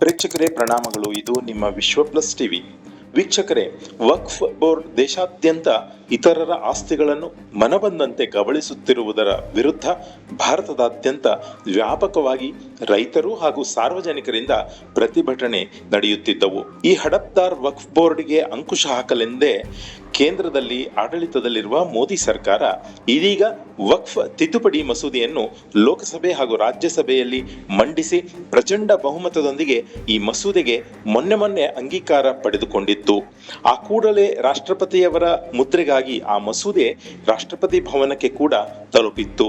ಪ್ರೇಕ್ಷಕರೇ, ಪ್ರಣಾಮಗಳು. ಇದು ನಿಮ್ಮ ವಿಶ್ವ ಪ್ಲಸ್ ಟಿವಿ. ವೀಕ್ಷಕರೇ, ವಕ್ಫ್ ಬೋರ್ಡ್ ದೇಶಾದ್ಯಂತ ಇತರರ ಆಸ್ತಿಗಳನ್ನು ಮನಬಂದಂತೆ ಕಬಳಿಸುತ್ತಿರುವುದರ ವಿರುದ್ಧ ಭಾರತದಾದ್ಯಂತ ವ್ಯಾಪಕವಾಗಿ ರೈತರು ಹಾಗೂ ಸಾರ್ವಜನಿಕರಿಂದ ಪ್ರತಿಭಟನೆ ನಡೆಯುತ್ತಿದ್ದವು. ಈ ಹಡಪ್ದಾರ್ ವಕ್ಫ್ ಬೋರ್ಡ್ಗೆ ಅಂಕುಶ ಹಾಕಲೆಂದೇ ಕೇಂದ್ರದಲ್ಲಿ ಆಡಳಿತದಲ್ಲಿರುವ ಮೋದಿ ಸರ್ಕಾರ ಇದೀಗ ವಕ್ಫ್ ತಿದ್ದುಪಡಿ ಮಸೂದೆಯನ್ನು ಲೋಕಸಭೆ ಹಾಗೂ ರಾಜ್ಯಸಭೆಯಲ್ಲಿ ಮಂಡಿಸಿ ಪ್ರಚಂಡ ಬಹುಮತದೊಂದಿಗೆ ಈ ಮಸೂದೆಗೆ ಮೊನ್ನೆ ಮೊನ್ನೆ ಅಂಗೀಕಾರ ಪಡೆದುಕೊಂಡಿತ್ತು. ಆ ಕೂಡಲೇ ರಾಷ್ಟ್ರಪತಿಯವರ ಮುದ್ರೆಗಾಗಿ ಆ ಮಸೂದೆ ರಾಷ್ಟ್ರಪತಿ ಭವನಕ್ಕೆ ಕೂಡ ತಲುಪಿತ್ತು.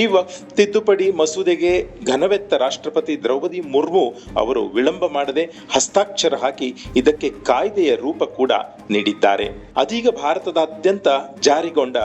ಈ ವಕ್ಫ್ ತಿದ್ದುಪಡಿ ಮಸೂದೆಗೆ ಘನವೆತ್ತ ರಾಷ್ಟ್ರಪತಿ ದ್ರೌಪದಿ ಮುರ್ಮು ಅವರು ವಿಳಂಬ ಮಾಡದೆ ಹಸ್ತಾಕ್ಷರ ಹಾಕಿ ಇದಕ್ಕೆ ಕಾಯ್ದೆಯ ರೂಪ ಕೂಡ ನೀಡಿದ್ದಾರೆ. ಅದೀಗ ಭಾರತದಾದ್ಯಂತ ಜಾರಿಗೊಂಡ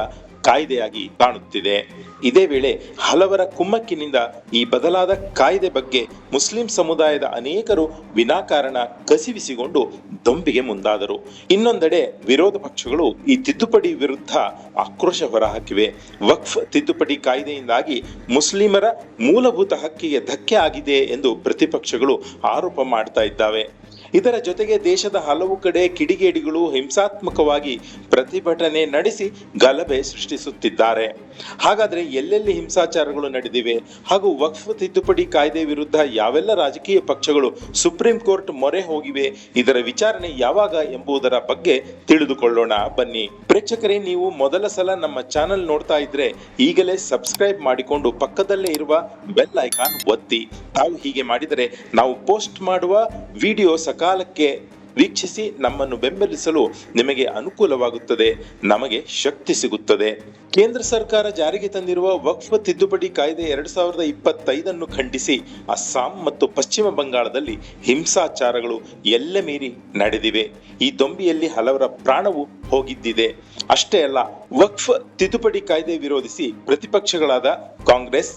ಕಾಯ್ದೆಯಾಗಿ ಕಾಣುತ್ತಿದೆ. ಇದೇ ವೇಳೆ ಹಲವರ ಕುಮ್ಮಕ್ಕಿನಿಂದ ಈ ಬದಲಾದ ಕಾಯ್ದೆ ಬಗ್ಗೆ ಮುಸ್ಲಿಂ ಸಮುದಾಯದ ಅನೇಕರು ವಿನಾಕಾರಣ ಕಸಿವಿಸಿಕೊಂಡು ದೊಂಬಿಗೆ ಮುಂದಾದರು. ಇನ್ನೊಂದೆಡೆ ವಿರೋಧ ಪಕ್ಷಗಳು ಈ ತಿದ್ದುಪಡಿ ವಿರುದ್ಧ ಆಕ್ರೋಶ ಹೊರಹಾಕಿವೆ. ವಕ್ಫ್ ತಿದ್ದುಪಡಿ ಕಾಯ್ದೆಯಿಂದಾಗಿ ಮುಸ್ಲಿಮರ ಮೂಲಭೂತ ಹಕ್ಕಿಗೆ ಧಕ್ಕೆ ಆಗಿದೆ ಎಂದು ಪ್ರತಿಪಕ್ಷಗಳು ಆರೋಪ ಮಾಡ್ತಾ ಇದ್ದಾವೆ. ಇದರ ಜೊತೆಗೆ ದೇಶದ ಹಲವು ಕಡೆ ಕಿಡಿಗೇಡಿಗಳು ಹಿಂಸಾತ್ಮಕವಾಗಿ ಪ್ರತಿಭಟನೆ ನಡೆಸಿ ಗಲಭೆ ಸೃಷ್ಟಿಸುತ್ತಿದ್ದಾರೆ. ಹಾಗಾದ್ರೆ ಎಲ್ಲೆಲ್ಲಿ ಹಿಂಸಾಚಾರಗಳು ನಡೆದಿವೆ? ಹಾಗೂ ವಕ್ಫ್ ತಿದ್ದುಪಡಿ ಕಾಯ್ದೆ ವಿರುದ್ಧ ಯಾವೆಲ್ಲ ರಾಜಕೀಯ ಪಕ್ಷಗಳು ಸುಪ್ರೀಂ ಕೋರ್ಟ್ ಮೊರೆ ಹೋಗಿವೆ? ಇದರ ವಿಚಾರಣೆ ಯಾವಾಗ ಎಂಬುದರ ಬಗ್ಗೆ ತಿಳಿದುಕೊಳ್ಳೋಣ. ಬನ್ನಿ. ಪ್ರೇಕ್ಷಕರೇ, ನೀವು ಮೊದಲ ಸಲ ನಮ್ಮ ಚಾನೆಲ್ ನೋಡ್ತಾ ಇದ್ರೆ ಈಗಲೇ ಸಬ್ಸ್ಕ್ರೈಬ್ ಮಾಡಿಕೊಂಡು ಪಕ್ಕದಲ್ಲೇ ಇರುವ ಬೆಲ್ ಐಕಾನ್ ಒತ್ತಿ. ತಾವು ಹೀಗೆ ಮಾಡಿದರೆ ನಾವು ಪೋಸ್ಟ್ ಮಾಡುವ ವಿಡಿಯೋ ಸಕಾಲಕ್ಕೆ ವೀಕ್ಷಿಸಿ ನಮ್ಮನ್ನು ಬೆಂಬಲಿಸಲು ನಿಮಗೆ ಅನುಕೂಲವಾಗುತ್ತದೆ, ನಮಗೆ ಶಕ್ತಿ ಸಿಗುತ್ತದೆ. ಕೇಂದ್ರ ಸರ್ಕಾರ ಜಾರಿಗೆ ತಂದಿರುವ ವಕ್ಫ್ ತಿದ್ದುಪಡಿ ಕಾಯ್ದೆ ಎರಡ್ ಸಾವಿರದ ಇಪ್ಪತ್ತೈದನ್ನು ಖಂಡಿಸಿ, ಅಸ್ಸಾಂ ಮತ್ತು ಪಶ್ಚಿಮ ಬಂಗಾಳದಲ್ಲಿ ಹಿಂಸಾಚಾರಗಳು ಎಲ್ಲೆ ಮೀರಿ ನಡೆದಿವೆ. ಈ ದೊಂಬಿಯಲ್ಲಿ ಹಲವರ ಪ್ರಾಣವು ಹೋಗಿದ್ದಿದೆ. ಅಷ್ಟೇ ಅಲ್ಲ, ವಕ್ಫ್ ತಿದ್ದುಪಡಿ ಕಾಯ್ದೆ ವಿರೋಧಿಸಿ ಪ್ರತಿಪಕ್ಷಗಳಾದ ಕಾಂಗ್ರೆಸ್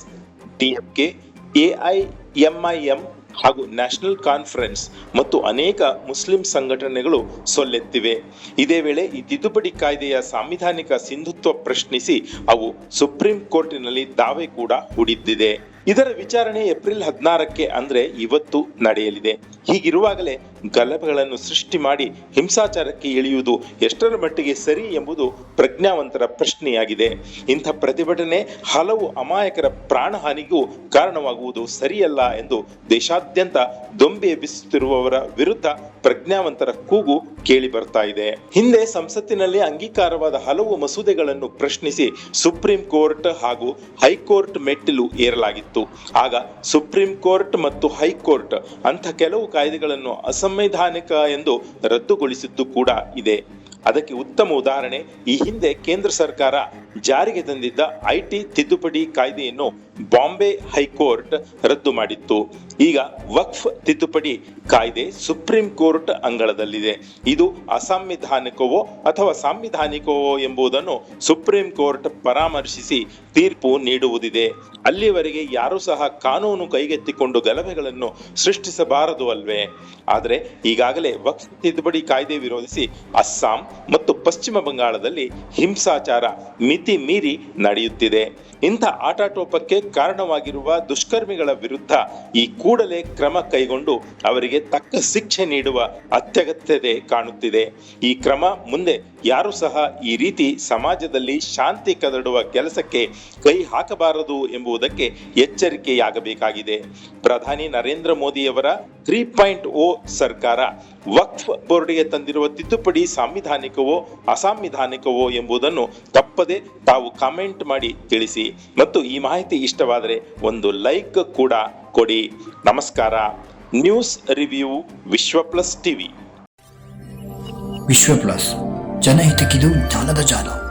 ಡಿಎಂಕೆ ಎಐಎಂಐಎಂ ಹಾಗೂ ನ್ಯಾಷನಲ್ ಕಾನ್ಫರೆನ್ಸ್ ಮತ್ತು ಅನೇಕ ಮುಸ್ಲಿಂ ಸಂಘಟನೆಗಳು ಸೊಲ್ಲೆತ್ತಿವೆ. ಇದೇ ವೇಳೆ ಈ ತಿದ್ದುಪಡಿ ಕಾಯ್ದೆಯ ಸಾಂವಿಧಾನಿಕ ಸಿಂಧುತ್ವ ಪ್ರಶ್ನಿಸಿ ಅವು ಸುಪ್ರೀಂ ಕೋರ್ಟಿನಲ್ಲಿ ದಾವೆ ಕೂಡ ಹೂಡಿದ್ದಿದೆ. ಇದರ ವಿಚಾರಣೆ ಏಪ್ರಿಲ್ ಹದಿನಾರಕ್ಕೆ ಅಂದ್ರೆ ಇವತ್ತು ನಡೆಯಲಿದೆ. ಹೀಗಿರುವಾಗಲೇ ಗಲಭೆಗಳನ್ನು ಸೃಷ್ಟಿ ಮಾಡಿ ಹಿಂಸಾಚಾರಕ್ಕೆ ಇಳಿಯುವುದು ಎಷ್ಟರ ಮಟ್ಟಿಗೆ ಸರಿ ಎಂಬುದು ಪ್ರಜ್ಞಾವಂತರ ಪ್ರಶ್ನೆಯಾಗಿದೆ. ಇಂಥ ಪ್ರತಿಭಟನೆ ಹಲವು ಅಮಾಯಕರ ಪ್ರಾಣಹಾನಿಗೂ ಕಾರಣವಾಗುವುದು ಸರಿಯಲ್ಲ ಎಂದು ದೇಶಾದ್ಯಂತ ದೊಂಬೆ ಎಬ್ಬಿಸುತ್ತಿರುವವರ ವಿರುದ್ಧ ಪ್ರಜ್ಞಾವಂತರ ಕೂಗು ಕೇಳಿ ಬರ್ತಾ ಇದೆ. ಹಿಂದೆ ಸಂಸತ್ತಿನಲ್ಲಿ ಅಂಗೀಕಾರವಾದ ಹಲವು ಮಸೂದೆಗಳನ್ನು ಪ್ರಶ್ನಿಸಿ ಸುಪ್ರೀಂ ಕೋರ್ಟ್ ಹಾಗೂ ಹೈಕೋರ್ಟ್ ಮೆಟ್ಟಿಲು ಏರಲಾಗಿತ್ತು. ಆಗ ಸುಪ್ರೀಂ ಕೋರ್ಟ್ ಮತ್ತು ಹೈಕೋರ್ಟ್ ಅಂಥ ಕೆಲವು ಕಾಯ್ದೆಗಳನ್ನು ಅಸಂವಿಧಾನಿಕ ಎಂದು ರದ್ದುಗೊಳಿಸಿದ್ದು ಕೂಡ ಇದೆ. ಅದಕ್ಕೆ ಉತ್ತಮ ಉದಾಹರಣೆ, ಈ ಹಿಂದೆ ಕೇಂದ್ರ ಸರ್ಕಾರ ಜಾರಿಗೆ ತಂದಿದ್ದ ಐಟಿ ತಿದ್ದುಪಡಿ ಕಾಯ್ದೆಯನ್ನು ಬಾಂಬೆ ಹೈಕೋರ್ಟ್ ರದ್ದು ಮಾಡಿತ್ತು. ಈಗ ವಕ್ಫ್ ತಿದ್ದುಪಡಿ ಕಾಯ್ದೆ ಸುಪ್ರೀಂ ಕೋರ್ಟ್ ಅಂಗಳದಲ್ಲಿದೆ. ಇದು ಅಸಾಂವಿಧಾನಿಕವೋ ಅಥವಾ ಸಾಂವಿಧಾನಿಕವೋ ಎಂಬುದನ್ನು ಸುಪ್ರೀಂ ಕೋರ್ಟ್ ಪರಾಮರ್ಶಿಸಿ ತೀರ್ಪು ನೀಡುವುದಿದೆ. ಅಲ್ಲಿವರೆಗೆ ಯಾರೂ ಸಹ ಕಾನೂನು ಕೈಗೆತ್ತಿಕೊಂಡು ಗಲಭೆಗಳನ್ನು ಸೃಷ್ಟಿಸಬಾರದು ಅಲ್ವೇ? ಆದರೆ ಈಗಾಗಲೇ ವಕ್ಫ್ ತಿದ್ದುಪಡಿ ಕಾಯ್ದೆ ವಿರೋಧಿಸಿ ಅಸ್ಸಾಂ ಮತ್ತು ಪಶ್ಚಿಮ ಬಂಗಾಳದಲ್ಲಿ ಹಿಂಸಾಚಾರ ಮಿತಿ ಮೀರಿ ನಡೆಯುತ್ತಿದೆ. ಇಂಥ ಆಟಾಟೋಪಕ್ಕೆ ಕಾರಣವಾಗಿರುವ ದುಷ್ಕರ್ಮಿಗಳ ವಿರುದ್ಧ ಈ ಕೂಡಲೇ ಕ್ರಮ ಕೈಗೊಂಡು ಅವರಿಗೆ ತಕ್ಕ ಶಿಕ್ಷೆ ನೀಡುವ ಅತ್ಯಗತ್ಯತೆ ಕಾಣುತ್ತಿದೆ. ಈ ಕ್ರಮ ಮುಂದೆ ಯಾರು ಸಹ ಈ ರೀತಿ ಸಮಾಜದಲ್ಲಿ ಶಾಂತಿ ಕದಡುವ ಕೆಲಸಕ್ಕೆ ಕೈ ಹಾಕಬಾರದು ಎಂಬುದಕ್ಕೆ ಎಚ್ಚರಿಕೆಯಾಗಬೇಕಾಗಿದೆ. ಪ್ರಧಾನಿ ನರೇಂದ್ರ ಮೋದಿಯವರ ತ್ರೀ ಪಾಯಿಂಟ್ ಓ ಸರ್ಕಾರ ವಕ್ಫ್ ಬೋರ್ಡ್ಗೆ ತಂದಿರುವ ತಿದ್ದುಪಡಿ ಸಾಂವಿಧಾನಿಕವೋ ಅಸಾಂವಿಧಾನಿಕವೋ ಎಂಬುದನ್ನು ತಪ್ಪದೆ ತಾವು ಕಾಮೆಂಟ್ ಮಾಡಿ ತಿಳಿಸಿ ಮತ್ತು ಈ ಮಾಹಿತಿ ಇಷ್ಟವಾದರೆ ಒಂದು ಲೈಕ್ ಕೂಡ ಕೊಡಿ. ನಮಸ್ಕಾರ. News review Vishwa Plus TV. Vishwa Plus ಜನಹಿತಕ್ಕಿದು ಜ್ಞಾನದ ಜಾಲ.